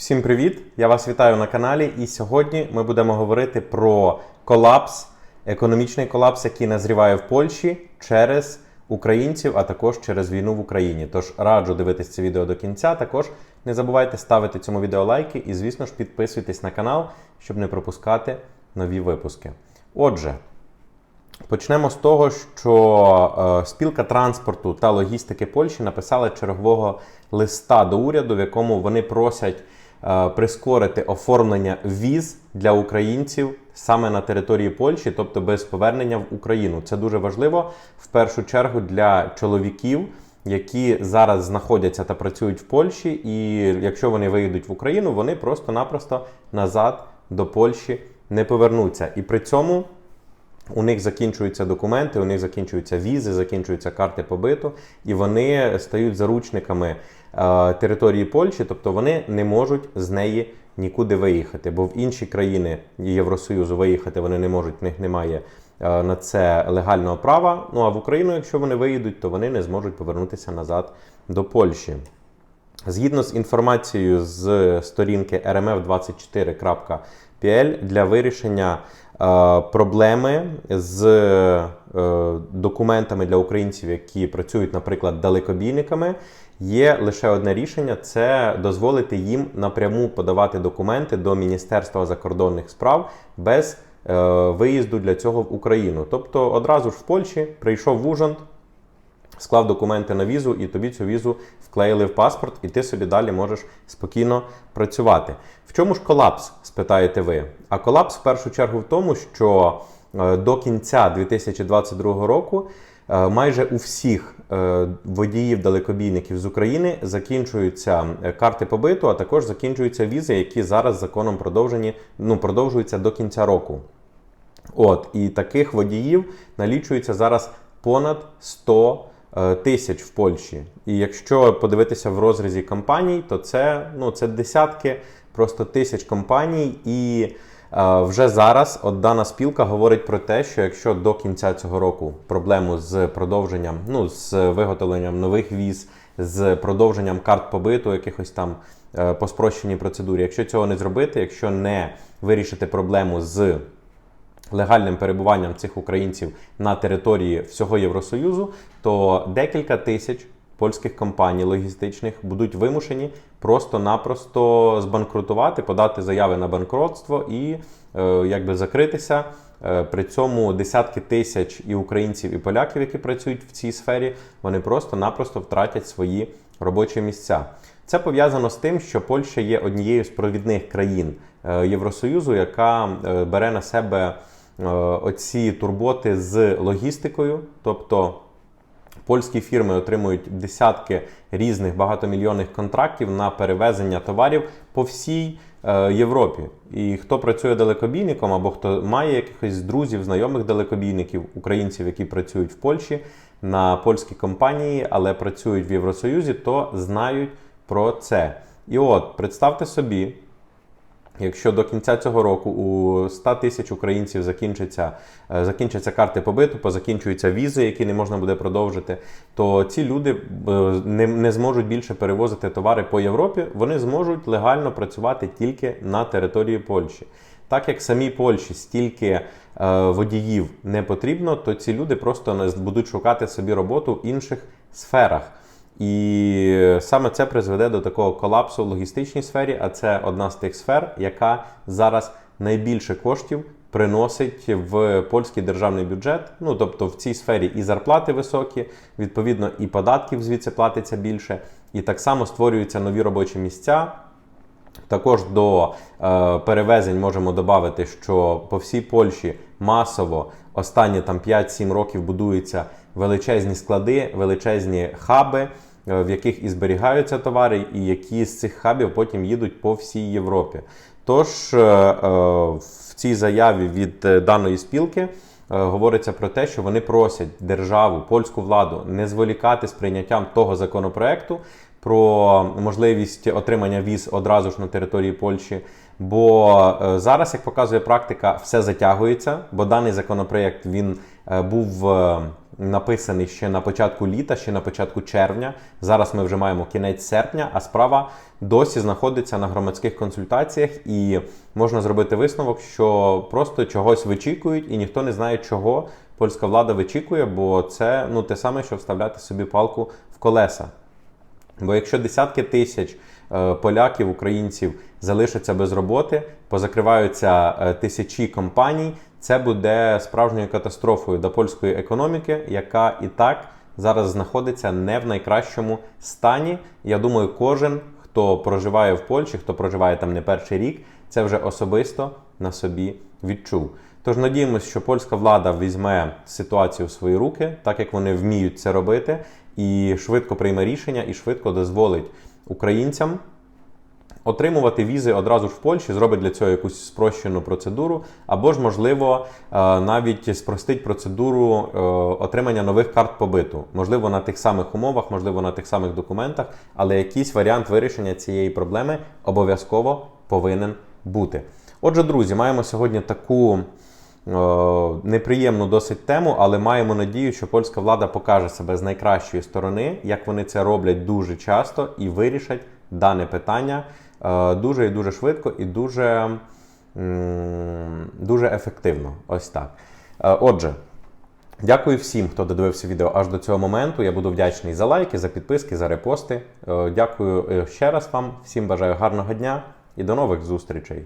Всім привіт! Я вас вітаю на каналі. І сьогодні ми будемо говорити про колапс, економічний колапс, який назріває в Польщі через українців, а також через війну в Україні. Тож раджу дивитись це відео до кінця. Також не забувайте ставити цьому відео лайки і, звісно ж, підписуйтесь на канал, щоб не пропускати нові випуски. Отже. Почнемо з того, що е, спілка транспорту та логістики Польщі написала чергового листа до уряду, в якому вони просять прискорити оформлення віз для українців саме на території Польщі, тобто без повернення в Україну. Це дуже важливо в першу чергу для чоловіків. Які зараз знаходяться та працюють в Польщі, і якщо вони виїдуть в Україну, вони просто-напросто назад до Польщі не повернуться. І при цьому у них закінчуються документи, у них закінчуються візи, закінчуються карти побиту, і вони стають заручниками е, території Польщі, тобто вони не можуть з неї нікуди виїхати. Бо в інші країни Євросоюзу виїхати вони не можуть, в них немає е, на це легального права. Ну а в Україну, якщо вони виїдуть, то вони не зможуть повернутися назад до Польщі. Згідно з інформацією з сторінки rmf24.pl для вирішення е, проблеми з е, документами для українців, які працюють, наприклад, далекобійниками, є лише одне рішення: це дозволити їм напряму подавати документи до Міністерства закордонних справ без е, виїзду для цього в Україну. Тобто одразу ж в Польщі прийшов в Ужгород, склав документи на візу, і тобі цю візу вклеїли в паспорт, і ти собі далі можеш спокійно працювати. В чому ж колапс? спитаєте ви? А колапс в першу чергу в тому, що е, до кінця 2022 року е, майже у всіх е, водіїв-далекобійників з України закінчуються карти побиту, а також закінчуються візи, які зараз законом продовжені, ну, продовжуються до кінця року. От, і таких водіїв налічується зараз понад 100 е, тисяч в Польщі. І якщо подивитися в розрізі компаній, то це, ну, це десятки просто тисяч компаній. І е, вже зараз от дана спілка говорить про те, що якщо до кінця цього року проблему з продовженням, ну з виготовленням нових віз, з продовженням карт побиту, якихось там е, по спрощеній процедурі, якщо цього не зробити, якщо не вирішити проблему з легальним перебуванням цих українців на території всього Євросоюзу, то декілька тисяч польських компаній логістичних будуть вимушені просто-напросто збанкрутувати, подати заяви на банкротство і е, якби закритися. Е, При цьому десятки тисяч і українців, і поляків, які працюють в цій сфері, вони просто-напросто втратять свої робочі місця. Це пов'язано з тим, що Польща є однією з провідних країн е, Євросоюзу, яка е, бере на себе оці турботи з логістикою, тобто. Польські фірми отримують десятки різних багатомільйонних контрактів на перевезення товарів по всій е, Європі. І хто працює далекобійником, або хто має якихось друзів, знайомих далекобійників, українців, які працюють в Польщі на польські компанії, але працюють в Євросоюзі, то знають про це. І от представте собі. Якщо до кінця цього року у 100 тисяч українців закінчаться, е, закінчаться карти побиту, позакінчуються візи, які не можна буде продовжити, то ці люди е, не, не зможуть більше перевозити товари по Європі, вони зможуть легально працювати тільки на території Польщі. Так як самій Польщі стільки е, водіїв не потрібно, то ці люди просто не будуть шукати собі роботу в інших сферах. І саме це призведе до такого колапсу в логістичній сфері, а це одна з тих сфер, яка зараз найбільше коштів приносить в польський державний бюджет. Ну тобто в цій сфері і зарплати високі, відповідно, і податків звідси платиться більше, і так само створюються нові робочі місця. Також до е, перевезень можемо додати, що по всій Польщі масово останні там 5-7 років будуються величезні склади, величезні хаби, в яких і зберігаються товари, і які з цих хабів потім їдуть по всій Європі. Тож е, е, в цій заяві від е, даної спілки. е, Говориться про те, що вони просять державу, польську владу не зволікати з прийняттям того законопроекту про можливість отримання віз одразу ж на території Польщі. Бо е, зараз, як показує практика, все затягується, бо даний законопроект він е, був е, написаний ще на початку літа, ще на початку червня. Зараз ми вже маємо кінець серпня, а справа досі знаходиться на громадських консультаціях, і можна зробити висновок, що просто чогось вичікують, і ніхто не знає, чого польська влада вичікує, бо це ну те саме, що вставляти собі палку в колеса. Бо якщо десятки тисяч е, поляків, українців залишаться без роботи, позакриваються е, тисячі компаній, це буде справжньою катастрофою для польської економіки, яка і так зараз знаходиться не в найкращому стані. Я думаю, кожен, хто проживає в Польщі, хто проживає там не перший рік, це вже особисто на собі відчув. Тож надіємося, що польська влада візьме ситуацію в свої руки, так як вони вміють це робити, і швидко прийме рішення, і швидко дозволить українцям отримувати візи одразу ж в Польщі, зробить для цього якусь спрощену процедуру, або ж, можливо, е, навіть спростить процедуру е, отримання нових карт побиту. Можливо, на тих самих умовах, можливо, на тих самих документах, але якийсь варіант вирішення цієї проблеми обов'язково повинен бути. Отже, друзі, маємо сьогодні таку. е, Неприємну досить тему, але маємо надію, що польська влада покаже себе з найкращої сторони, як вони це роблять дуже часто і вирішать дане питання дуже і дуже швидко і дуже, дуже ефективно. Ось так. Е, Отже, дякую всім, хто додивився відео аж до цього моменту. Я буду вдячний за лайки, за підписки, за репости. Е, Дякую е, ще раз вам. Всім бажаю гарного дня і до нових зустрічей.